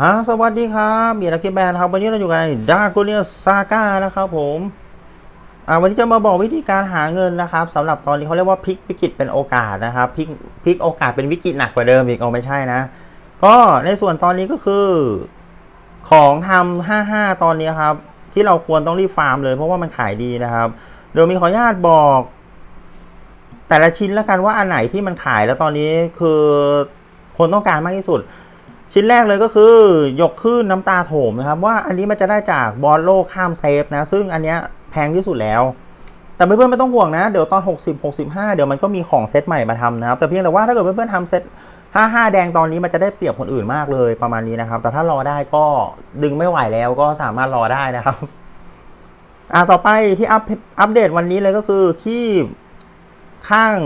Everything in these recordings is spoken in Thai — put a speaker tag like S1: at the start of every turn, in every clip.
S1: ฮะสวัสดีครับมีลัคกี้แบร์ครับ วันนี้เราอยู่กันในดาร์กเนียซาก้านะครับผมอ่าวันนี้จะมาบอกวิธีการหาเงินนะครับสำหรับตอนนี้เขาเรียกว่าพลิกวิกฤตเป็นโอกาสนะครับพลิกพลิกโอกาสเป็นวิกฤตหนักกว่าเดิมอีกเอาไม่ใช่นะ ก็ในส่วนตอนนี้ก็คือ ของทำ55 ตอนนี้ครับ ที่เราควรต้องรีบฟาร์มเลยเพราะว่ามันขายดีนะครับเดี๋ยวมีขออนุญาตบอก แต่ละชิ้นแล้วกันว่าอันไหนที่มันขายแล้วตอนนี้คือคนต้องการมากที่สุด ชิ้นแรกเลยก็คือยกขึ้นน้ำตาโถมนะครับ ว่าอันนี้มันจะได้จากบอลโลข้ามเซฟนะ ซึ่งอันเนี้ยแพงที่สุดแล้ว แต่เพื่อนๆไม่ต้องห่วงนะ เดี๋ยวตอน 60 65 เดี๋ยวมันก็มีของเซตใหม่มาทำนะครับ แต่เพียงแต่ว่าถ้าเกิดเพื่อนๆทำเซต55 แดงตอนนี้มันจะได้เปรียบคนอื่นมากเลยประมาณนี้นะครับ แต่ถ้ารอได้ก็ดึงไม่ไหวแล้วก็สามารถรอได้นะครับอ่าต่อไปที่อัปอัปเดตวันนี้เลยก็คือที่ข้าง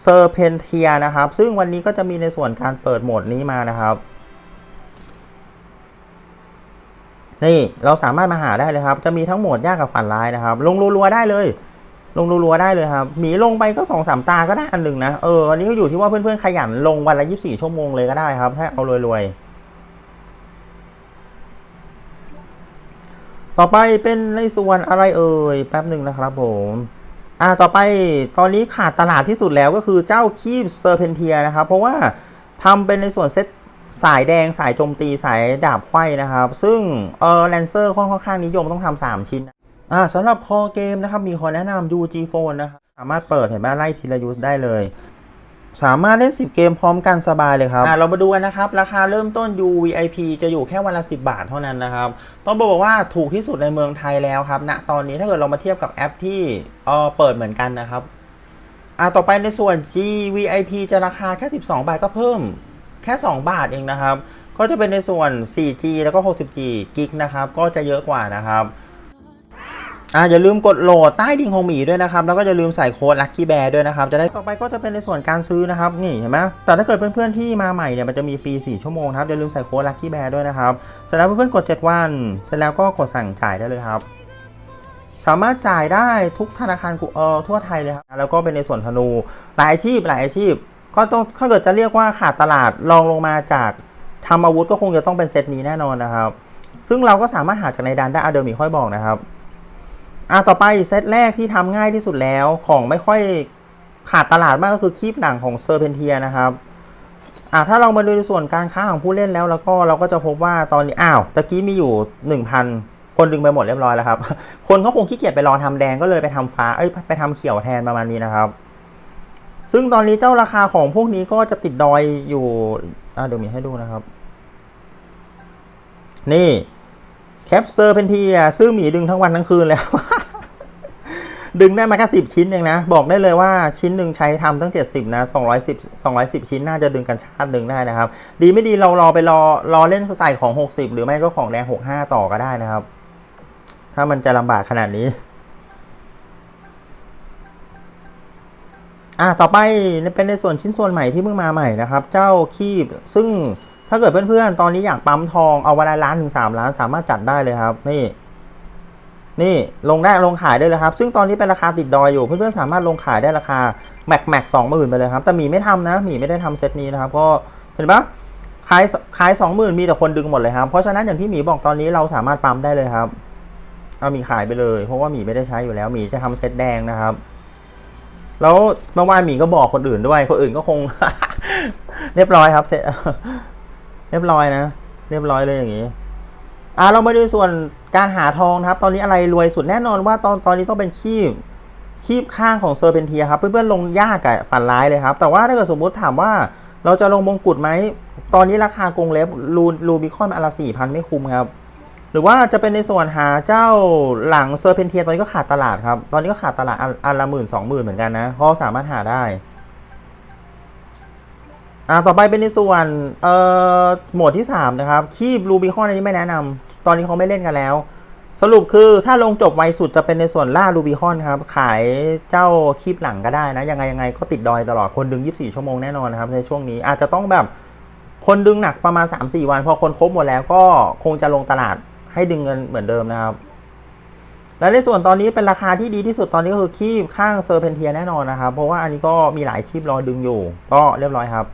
S1: เซอร์เพนเทียนะครับ ซึ่งวันนี้ก็จะมีในส่วนการเปิดโหมดนี้มานะครับ นี่เราสามารถมาหาได้เลยครับ จะมีทั้งโหมดยากกับฝันร้ายนะครับ ลงรัวๆได้เลย ลงรัวๆได้เลยครับหมีลงไปก็สองสามตาก็ได้อันหนึ่งนะเอออันนี้ก็อยู่ที่ว่าเพื่อนๆขยันลงวันละ24ชั่วโมงเลยก็ได้ครับ ถ้าเอารวยๆต่อไปเป็นในส่วนอะไรเอ่ยแป๊บหนึ่งนะครับผมอ่าต่อไปตอนนี้ขาดตลาดที่สุดแล้วก็คือเจ้าคีบเซอร์เพนเทียนะครับ เพราะว่าทำเป็นในส่วนเซต สายแดงสายโจมตีสายดาบไข้นะครับ ซึ่งเออแลนเซอร์ค่อนข้างนิยมต้องทำสามชิ้นนะอ่าสำหรับคอเกมนะครับ มีคนแนะนำ UG Phone นะครับสามารถเปิดเห็นไหมไล่ทีละยูสได้เลย สามารถเล่น 10 เกมพร้อมกันสบายเลยครับเรามาดูกันนะครับ ราคาเริ่มต้น UVIP จะอยู่แค่วันละ 10 บาทเท่านั้นนะครับ ต้องบอกว่าถูกที่สุดในเมืองไทยแล้วครับณตอนนี้ถ้าเกิดเรามาเทียบกับแอปที่เออเปิดเหมือนกันนะครับอ่าต่อไปในส่วน GVIP จะราคาแค่ 12 บาทก็เพิ่ม แค่ 2 บาทเองนะครับ ก็จะเป็นในส่วน 4G แล้วก็ 60G กิกนะครับ ก็จะเยอะกว่านะครับอ่าอย่าลืมกดโหลดใต้ดิงของหมีด้วยนะครับ แล้วก็อย่าลืมใส่โค้ด Lucky Bear ด้วยนะครับ จะได้ต่อไปก็จะเป็นในส่วนการซื้อนะครับ นี่เห็นไหมแต่ถ้าเกิดเพื่อนๆที่มาใหม่เนี่ยมันจะมีฟรี 4 ชั่วโมงครับอย่าลืมใส่โค้ด Lucky Bear ด้วยนะครับ เสร็จแล้วเพื่อนๆกด 7 วัน เสร็จแล้วก็กดสั่งจ่ายได้เลยครับ สามารถจ่ายได้ทุกธนาคารกุเออทั่วไทยเลยครับ แล้วก็เป็นในส่วนธนูหลายอาชีพหลายอาชีพ ก็ต้องถ้าเกิดจะเรียกว่าขาดตลาดรองลงมาจากทำอาวุธก็คงจะต้องเป็นเซตนี้แน่นอนนะครับ ซึ่งเราก็สามารถหาจากในดันได้อาเดิมมีค่อยบอกนะครับอะต่อไปเซตแรกที่ทำง่ายที่สุดแล้วของไม่ค่อยขาดตลาดมากก็คือคีบหนังของเซอร์เพนเทียนะครับอะถ้าเรามาดูในส่วนการค้าของผู้เล่นแล้วแล้วก็เราก็จะพบว่าตอนนี้อ้าวตะกี้มีอยู่ 1,000 คนดึงไปหมดเรียบร้อยแล้วครับ คนเขาคงขี้เกียจไปรอทำแดงก็เลยไปทำฟ้าเอ้ยไปทำเขียวแทนประมาณนี้นะครับ ซึ่งตอนนี้เจ้าราคาของพวกนี้ก็จะติดดอยอยู่อะเดี๋ยวมีให้ดูนะครับ นี่แคปเซอร์เพนทีอะซื้อหมีดึงทั้งวันทั้งคืนแล้ว ดึงได้มาแค่สิบชิ้นเองนะ บอกได้เลยว่าชิ้นหนึ่งใช้ทำตั้ง 70 นะ 210 210 ชิ้นน่าจะดึงกันชาติดึงได้นะครับ ดีไม่ดีเรารอไปรอรอเล่นใส่ของ 60 หรือไม่ก็ของแดง65 ต่อก็ได้นะครับ ถ้ามันจะลำบากขนาดนี้ อะต่อไปเป็นในส่วนชิ้นส่วนใหม่ที่เพิ่งมาใหม่นะครับ เจ้าคีบซึ่งถ้าเกิดเพื่อนๆ ตอนนี้อยากปั๊มทองเอาวันละล้านถึงสามล้านสามารถจัดได้เลยครับ นี่ นี่ลงได้ลงขายได้เลยครับ ซึ่งตอนนี้เป็นราคาติดดอยอยู่ เพื่อนๆสามารถลงขายได้ราคาแม็กแม็กสองหมื่นไปเลยครับ แต่หมีไม่ทำนะหมีไม่ได้ทำเซตนี้นะครับ ก็เห็นปะขายขายสองหมื่นมีแต่คนดึงหมดเลยครับ เพราะฉะนั้นอย่างที่หมีบอกตอนนี้เราสามารถปั๊มได้เลยครับ เอาหมีขายไปเลย เพราะว่าหมีไม่ได้ใช้อยู่แล้วหมีจะทำเซตแดงนะครับ แล้วเมื่อวานหมีก็บอกคนอื่นด้วย คนอื่นก็คง เรียบร้อยครับเสร็จเรียบร้อยนะ เรียบร้อยเลยอย่างนี้ อ่าเรามาดูส่วนการหาทองนะครับ ตอนนี้อะไรรวยสุดแน่นอนว่าตอนตอนนี้ต้องเป็นคีบคีบข้างของเซอร์เพนเทียครับ เพื่อนๆลงยากกับฝันร้ายเลยครับ แต่ว่าถ้าเกิดสมมุติถามว่าเราจะลงมงกุฎไหม ตอนนี้ราคากรงเล็บรูรูบิคอนอละสี่พันไม่คุ้มครับ หรือว่าจะเป็นในส่วนหาเจ้าหลังเซอร์เพนเทียตอนนี้ก็ขาดตลาดครับ ตอนนี้ก็ขาดตลาดอันละหมื่นสองหมื่นเหมือนกันนะเพราะสามารถหาได้อ่าต่อไปเป็นในส่วนเอ่อโหมดที่ 3 นะครับ คีบรูบิคอนอันนี้ไม่แนะนำตอนนี้เขาไม่เล่นกันแล้ว สรุปคือถ้าลงจบไวสุดจะเป็นในส่วนล่ารูบิคอนครับ ขายเจ้าคีบหลังก็ได้นะ ยังไงยังไงก็ติดดอยตลอดคนดึง 24 ชั่วโมงแน่นอนนะครับ ในช่วงนี้อาจจะต้องแบบคนดึงหนักประมาณ 3-4 วัน พอคนครบหมดแล้วก็คงจะลงตลาด ให้ดึงเงินเหมือนเดิมนะครับ และในส่วนตอนนี้เป็นราคาที่ดีที่สุดตอนนี้ก็คือคีบข้างเซอร์เพนเทียแน่นอนนะครับ เพราะว่าอันนี้ก็มีหลายคีบรอดึงอยู่ ก็เรียบร้อยครับ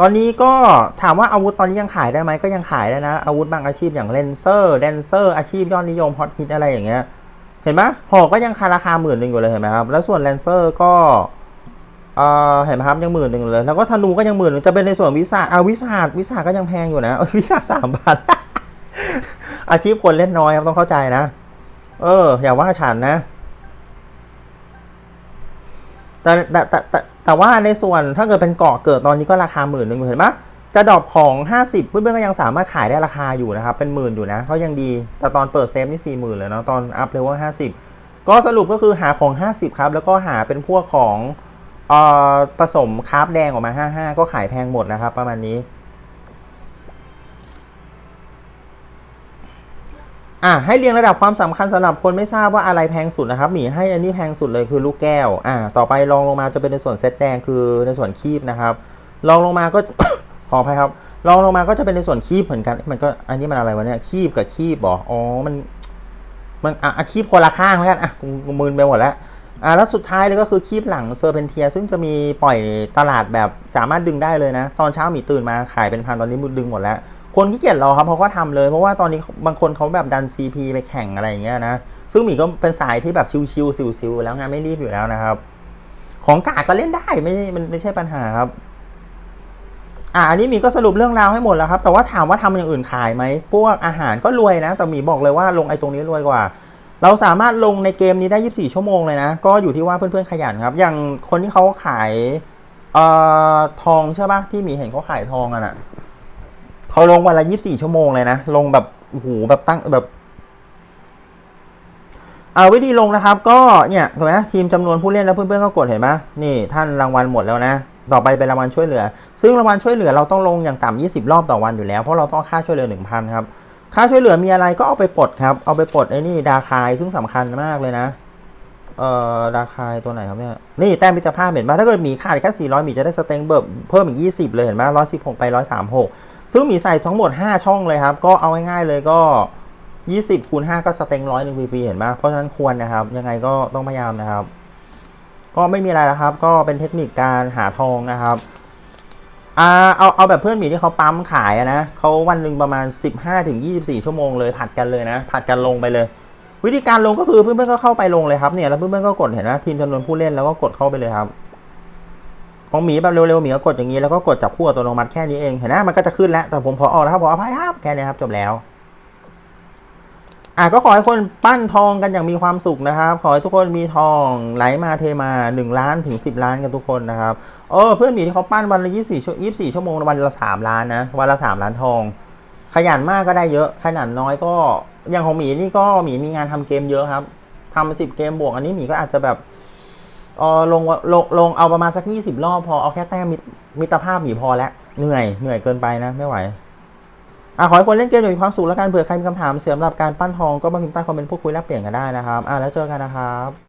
S1: ตอนนี้ก็ถามว่าอาวุธตอนนี้ยังขายได้ไหมก็ยังขายได้นะ อาวุธบางอาชีพอย่างเลนเซอร์แดนเซอร์อาชีพยอดนิยมฮอตฮิตอะไรอย่างเงี้ยเห็นไหมหอกก็ยังคาราคาหมื่นหนึ่งอยู่เลยเห็นไหมครับแล้วส่วนแลนเซอร์ก็เอ่อเห็นไหมครับยังหมื่นหนึ่งเลย แล้วก็ธนูก็ยังหมื่นหนึ่งจะเป็นในส่วนวิสาอาวิสาวิสาก็ยังแพงอยู่นะวิสาสามบาท อาชีพคนเล่นน้อยครับต้องเข้าใจนะ เออ อย่าว่าฉันนะ แต่แต่แตแต่แต่ว่าในส่วนถ้าเกิดเป็นเกาะเกิดตอนนี้ก็ราคาหมื่นหนึ่งเห็นไหมจะดรอปของ 50เพื่อนๆก็ยังสามารถขายได้ราคาอยู่นะครับ เป็นหมื่นอยู่นะก็ยังดี แต่ตอนเปิดเซฟนี่สี่หมื่นเลยเนาะตอนอัพเลเวล50ก็สรุปก็คือหาของ 50 ครับ แล้วก็หาเป็นพวกของเอ่อผสมคราฟแดงออกมา 55 ก็ขายแพงหมดนะครับ ประมาณนี้ อะให้เรียงระดับความสำคัญสำหรับคนไม่ทราบว่าอะไรแพงสุดนะครับหมีให้อันนี้แพงสุดเลยคือลูกแก้วอะต่อไปลองลงมาจะเป็นในส่วนเซตแดงคือในส่วนคีบนะครับลองลงมาก็ขออภัยครับลองลงมาก็จะเป็นในส่วนคีบเหมือนกันมันก็อันนี้มันอะไรวะเนี่ยคีบกับคีบบอกอ๋อมันมันอะคีบคนละข้างแล้วกันอะกูกูมึนไปหมดแล้วอะแล้วสุดท้ายเลยก็คือคีบหลังเซอร์เพนเทีย ซึ่งจะมีปล่อยตลาดแบบสามารถดึงได้เลยนะ ตอนเช้าหมีตื่นมาขายเป็นพันตอนนี้มึงดึงหมดแล้ว คนที่เกียจรอครับเขาก็ทำเลย เพราะว่าตอนนี้บางคนเขาแบบดัน CP ไปแข่งอะไรอย่างเงี้ยนะ ซึ่งหมีก็เป็นสายที่แบบชิวๆซิวๆแล้วไงไม่รีบอยู่แล้วนะครับ ของกากก็เล่นได้ไม่ใช่มันไม่ใช่ปัญหาครับ อ่าอันนี้มีก็สรุปเรื่องราวให้หมดแล้วครับ แต่ว่าถามว่าทำอย่างอื่นขายไหมพวกอาหารก็รวยนะ แต่หมีบอกเลยว่าลงไอ้ตรงนี้รวยกว่า เราสามารถลงในเกมนี้ได้ 24 ชั่วโมงเลยนะ ก็อยู่ที่ว่าเพื่อนๆขยันครับ อย่างคนที่เขาขายเอ่อทองใช่ปะที่มีเห็นเขาขายทองกันะ เขาลงวันละ24ชั่วโมงเลยนะ ลงแบบโอ้โหแบบตั้งแบบเอาวิธีลงนะครับ ก็เนี่ยเห็นไหมทีมจำนวนผู้เล่นแล้วเพื่อนๆก็กดเห็นไหมนี่ท่านรางวัลหมดแล้วนะ ต่อไปเป็นรางวัลช่วยเหลือ ซึ่งรางวัลช่วยเหลือเราต้องลงอย่างต่ำ20 รอบต่อวันอยู่แล้ว เพราะเราต้องค่าช่วยเหลือ 1,000ครับค่าช่วยเหลือมีอะไรก็เอาไปปลดครับ เอาไปปลดไอ้นี่ดาคายซึ่งสำคัญมากเลยนะเอ่อดาคายตัวไหนครับเนี่ยนี่แต้มมิตรภาพเห็นปะถ้าเกิดมีขาดแค่400หมีจะได้สเต็งเบิร์เพิ่มอีก20 เลยเห็นปะ116 ไป 136 ซึ่งหมีใส่ทั้งหมด 5 ช่องเลยครับ ก็เอาง่ายๆเลยก็ 20คูณ5ก็สเต็งร้อยหนึ่งฟรีๆเห็นปะเพราะฉะนั้นควรนะครับ ยังไงก็ต้องพยายามนะครับ ก็ไม่มีอะไรแล้วครับ ก็เป็นเทคนิคการหาทองนะครับอ่าเอาเอาแบบเพื่อนหมีที่เขาปั๊มขายนะเขาวันหนึ่งประมาณ 15ถึง24 ชั่วโมงเลยผัดกันเลยนะ ผัดกันลงไปเลย วิธีการลงก็คือเพื่อนๆก็เข้าไปลงเลยครับเนี่ยแล้วเพื่อนๆก็กดเห็นไหมทีมจำนวนผู้เล่นแล้วก็กดเข้าไปเลยครับ ของหมีแบบเร็วๆหมีก็กดอย่างนี้แล้วก็กดจับคู่อัตโนมัติแค่นี้เองเห็นไหมมันก็จะขึ้นแล้วแต่ผมขอออกนะครับผมอภัยครับแค่นี้ครับจบแล้วอะก็ขอให้คนปั้นทองกันอย่างมีความสุขนะครับ ขอให้ทุกคนมีทองไหลมาเทมา 1 ล้านถึง 10 ล้านกันทุกคนนะครับเออเพื่อนหมีที่เขาปั้นวันละ24ชั่ว24 ชั่วโมงวันละ 3 ล้านนะวันละ 3 ล้านทอง ขยันมากก็ได้เยอะ ขยันน้อยก็อย่างของหมีนี่ก็หมีมีงานทำเกมเยอะครับทำสิบเกมบวกอันนี้หมีก็อาจจะแบบ เออลงลงลงเอาประมาณสักยี่สิบรอบพอเอาแค่แต้มมิตรมิตภาพหมีพอแล้วเหนื่อยเหนื่อยเกินไปนะไม่ไหวอะขอให้คนเล่นเกมอย่างมีความสุขแล้วกันเผื่อใครมีคำถามเสริมสำหรับการปั้นทองก็มาพิมพ์ใต้คอมเมนต์พูดคุยแลกเปลี่ยนกันได้นะครับอะแล้วเจอกันนะครับ